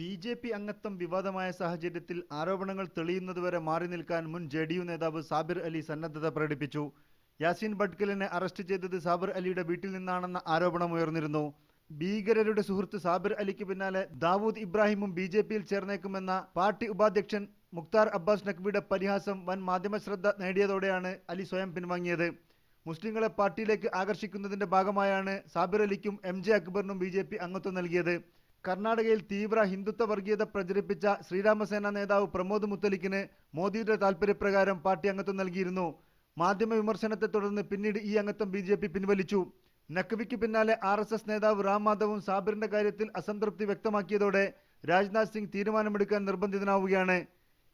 B J P അംഗത്വം വിവാദമായ സാഹചര്യത്തിൽ ആരോപണങ്ങൾ തെളിയുന്നതുവരെ മാറി നിൽക്കാൻ മുൻ ജെ ഡി യു നേതാവ് സാബിർ അലി സന്നദ്ധത പ്രകടിപ്പിച്ചു. യാസിൻ ഭട്ട്കലിനെ അറസ്റ്റ് ചെയ്തത് സാബിർ അലിയുടെ വീട്ടിൽ നിന്നാണെന്ന ആരോപണം ഉയർന്നിരുന്നു. ഭീകരരുടെ സുഹൃത്ത് സാബിർ അലിക്ക് പിന്നാലെ ദാവൂദ് ഇബ്രാഹിമും ബി ജെ പിയിൽ ചേർന്നേക്കുമെന്ന പാർട്ടി ഉപാധ്യക്ഷൻ മുക്താർ അബ്ബാസ് നഖ്വിയുടെ പരിഹാസം വൻ മാധ്യമ ശ്രദ്ധ നേടിയതോടെയാണ് അലി സ്വയം പിൻവാങ്ങിയത്. മുസ്ലിങ്ങളെ പാർട്ടിയിലേക്ക് ആകർഷിക്കുന്നതിന്റെ ഭാഗമായാണ് സാബിർ അലിക്കും എം ജെ അക്ബറിനും ബി അംഗത്വം നൽകിയത്. കർണാടകയിൽ തീവ്ര ഹിന്ദുത്വ വർഗീയത പ്രചരിപ്പിച്ച ശ്രീരാമസേന നേതാവ് പ്രമോദ് മുത്തലിക്കിന് മോദിയുടെ താൽപര്യപ്രകാരം പാർട്ടി അംഗത്വം നൽകിയിരുന്നു. മാധ്യമ വിമർശനത്തെ തുടർന്ന് പിന്നീട് ഈ അംഗത്വം ബി ജെ പി പിൻവലിച്ചു. നഖ്വിക്ക് പിന്നാലെ ആർ എസ് എസ് നേതാവ് റാം മാധവും സാബിറിന്റെ കാര്യത്തിൽ അസംതൃപ്തി വ്യക്തമാക്കിയതോടെ രാജ്നാഥ് സിംഗ് തീരുമാനമെടുക്കാൻ നിർബന്ധിതനാവുകയാണ്.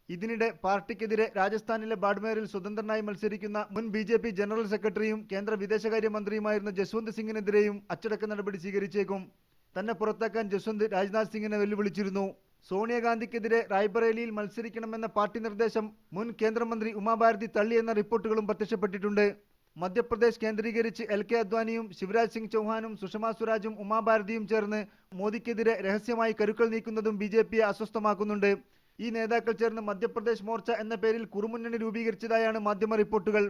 ഇതിനിടെ പാർട്ടിക്കെതിരെ രാജസ്ഥാനിലെ ബാഡ്മേറിൽ സ്വതന്ത്രനായി മത്സരിക്കുന്ന മുൻ ബി ജെ പി ജനറൽ സെക്രട്ടറിയും കേന്ദ്ര വിദേശകാര്യ മന്ത്രിയുമായിരുന്ന ജസ്വന്ത് സിംഗിനെതിരെയും അച്ചടക്ക നടപടി സ്വീകരിച്ചേക്കും. തന്നെ പുറത്താക്കാൻ ജസ്വന്ത് രാജ്നാഥ് സിംഗിനെ വെല്ലുവിളിച്ചിരുന്നു. സോണിയാഗാന്ധിക്കെതിരെ റായ്ബറേലിയിൽ മത്സരിക്കണമെന്ന പാർട്ടി നിർദ്ദേശം മുൻ കേന്ദ്രമന്ത്രി ഉമാഭാരതി തള്ളിയെന്ന റിപ്പോർട്ടുകളും പ്രത്യക്ഷപ്പെട്ടിട്ടുണ്ട്. മധ്യപ്രദേശ് കേന്ദ്രീകരിച്ച് എൽ കെ അദ്വാനിയും ശിവരാജ് സിംഗ് ചൗഹാനും സുഷമ സ്വരാജും ഉമാഭാരതിയും ചേർന്ന് മോദിക്കെതിരെ രഹസ്യമായി കരുക്കൾ നീക്കുന്നതും ബി ജെ പിയെ അസ്വസ്ഥമാക്കുന്നുണ്ട്. ഈ നേതാക്കൾ ചേർന്ന് മധ്യപ്രദേശ് മോർച്ച എന്ന പേരിൽ കുറുമുന്നണി രൂപീകരിച്ചതായാണ് മാധ്യമ റിപ്പോർട്ടുകൾ.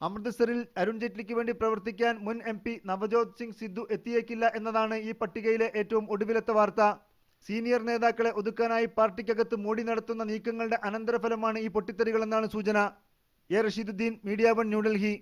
അമൃത്സറിൽ അരുൺ ജെയ്റ്റ്ലിക്ക് വേണ്ടി പ്രവർത്തിക്കാൻ മുൻ എം പി നവജോത് സിംഗ് സിദ്ധു എത്തിയേക്കില്ല എന്നതാണ് ഈ പട്ടികയിലെ ഏറ്റവും ഒടുവിലത്തെ വാർത്ത. സീനിയർ നേതാക്കളെ ഒതുക്കാനായി പാർട്ടിക്കകത്ത് മോഡി നടത്തുന്ന നീക്കങ്ങളുടെ അനന്തരഫലമാണ് ഈ പൊട്ടിത്തെറികളെന്നാണ് സൂചന. A Rasheeduddin media one New Delhi.